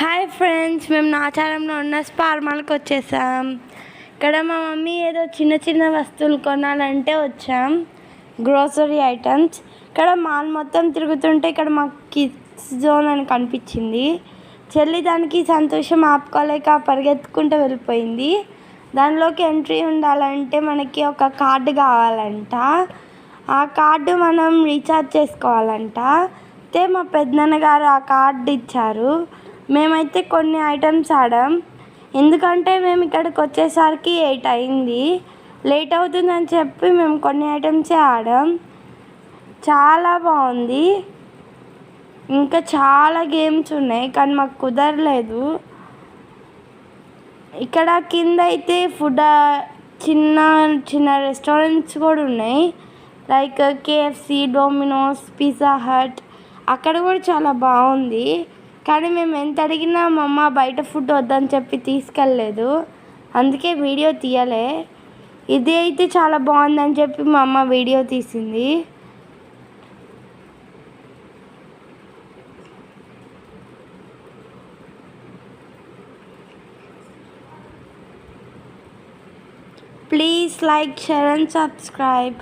Hi friends మేము నాచారంలో ఉన్న స్పార్మాల్కి వచ్చేసాం. ఇక్కడ మా మమ్మీ ఏదో చిన్న చిన్న వస్తువులు కొనాలంటే వచ్చాం. గ్రోసరీ ఐటమ్స్ ఇక్కడ మాల్ మొత్తం తిరుగుతుంటే ఇక్కడ మాకు కిడ్స్ జోన్ అని కనిపించింది. చెల్లి దానికి సంతోషం ఆపుకోలేక పరిగెత్తుకుంటూ వెళ్ళిపోయింది. దానిలోకి ఎంట్రీ ఉండాలంటే మనకి ఒక కార్డు కావాలంట. ఆ కార్డు మనం రీఛార్జ్ చేసుకోవాలంట. అయితే మా పెద్దనాన్న గారు ఆ కార్డు ఇచ్చారు. మేమైతే కొన్ని ఐటమ్స్ ఆడాం. ఎందుకంటే మేము ఇక్కడికి వచ్చేసరికి ఎయిట్ అయింది. లేట్ అవుతుందని చెప్పి మేము కొన్ని ఐటమ్సే ఆడాం. చాలా బాగుంది. ఇంకా చాలా గేమ్స్ ఉన్నాయి కానీ మాకు కుదరలేదు. ఇక్కడ కింద అయితే ఫుడ్ చిన్న చిన్న రెస్టారెంట్స్ కూడా ఉన్నాయి. Like KFC Domino's Pizza Hut. అక్కడ కూడా చాలా బాగుంది. కానీ మేము ఎంత అడిగినా మా అమ్మ బయట ఫుడ్ వద్దని చెప్పి తీసుకెళ్ళలేదు. అందుకే వీడియో తీయలే. ఇది అయితే చాలా బాగుందని చెప్పి మా అమ్మ వీడియో తీసింది. Please like share and subscribe